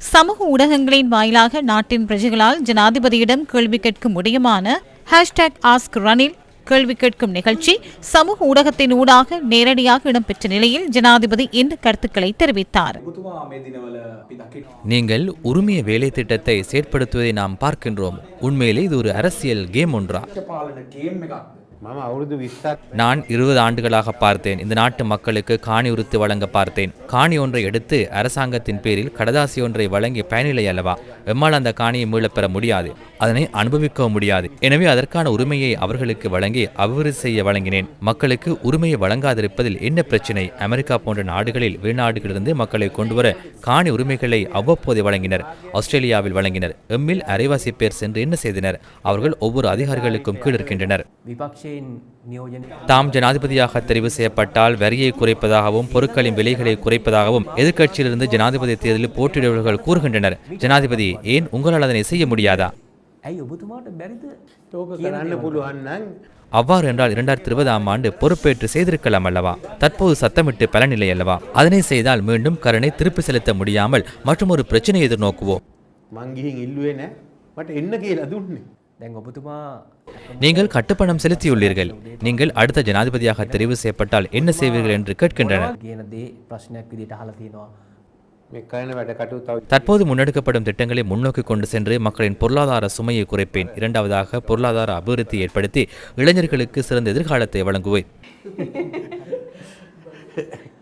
சமூக ஊடகங்களின் வாயிலாக நாட்டின் பிரஜைகளால் ஜனாதிபதியிடம் கேள்வி கேட்க முடியுமான ஹேஷ்டேக் ஆஸ்க் ரனில் கேள்வி கேட்கும் நிகழ்ச்சி சமூக ஊடகத்தின் ஊடாக நேரடியாக இடம்பெற்ற நிலையில் ஜனாதிபதி இந்த கருத்துக்களை தெரிவித்தார். நீங்கள் உரிமைய வேலை திட்டத்தை செயற்படுத்துவதை நாம் பார்க்கின்றோம். உண்மையிலே இது ஒரு அரசியல் கேம் ஒன்றா? நான் இருபது ஆண்டுகளாக பார்த்தேன். இந்த நாட்டு மக்களுக்கு காணி உறுத்து வழங்க பார்த்தேன். காணி ஒன்றை எடுத்து அரசாங்கத்தின் பேரில் கடதாசி ஒன்றை வழங்கி பயனில்லை அல்லவா? எம்மால் அந்த காணியை மீளப்பெற முடியாது. அதனை அனுபவிக்க முடியாது. எனவே அதற்கான உரிமையை அவர்களுக்கு வழங்கி அபிவிருத்தி செய்ய வழங்கினேன். மக்களுக்கு உரிமையை வழங்காதிருப்பதில் என்ன பிரச்சினை? அமெரிக்கா போன்ற நாடுகளில் வெளிநாடுகளிலிருந்து மக்களை கொண்டுவர காணி உரிமைகளை அவ்வப்போது வழங்கினர். ஆஸ்திரேலியாவில் வழங்கினர். எம்மில் அரைவாசி பேர் சென்று என்ன செய்தனர்? அவர்கள் ஒவ்வொரு அதிகாரிகளுக்கும் கீழ் இருக்கின்றனர். தாம் ஜனாதிபதியாக தெரிவு செய்யப்பட்டால் வரியை குறைப்பதாகவும் பொருட்களின் விலைகளை குறைப்பதாகவும் எதிர்க்கட்சியிலிருந்து ஜனாதிபதி தேர்தலில் போட்டியிடுபவர்கள் கூறுகின்றனர். ஜனாதிபதி ஏன் உங்களால் அதனை செய்ய முடியாதா? ඇයි ඔබතුමාට බැරිද ඕක කරන්න පුළුවන් නම් அவ்வாறு என்றால் இரண்டாயிரத்தி இருபதாம் ஆண்டு பொறுப்பேற்று செய்திருக்கலாம் அல்லவா தற்போது சத்தமிட்டு பலனில்லை அல்லவா அதனை செய்தால் மீண்டும் கருணை திருப்பி செலுத்த முடியாமல் மற்றும் ஒரு பிரச்சனையை எதிர்நோக்குவோம் මං ගිහින් ඉල්ලුවේ නෑ මට එන්න කියලා දුන්නේ දැන් ඔබතුමා நீங்கள் கட்டுப்பணம் செலுத்தியுள்ளீர்கள் நீங்கள் அடுத்த ஜனாதிபதியாக தெரிவு செய்யப்பட்டால் என்ன செய்வீர்கள் என்று கேட்கின்றனர் தற்போது முன்னெடுக்கப்படும் திட்டங்களை முன்னோக்கி கொண்டு சென்று மக்களின் பொருளாதார சுமையை குறைப்பேன். இரண்டாவதாக பொருளாதார அபிவிருத்தி ஏற்படுத்தி இளைஞர்களுக்கு சிறந்த எதிர்காலத்தை வழங்குவேன்.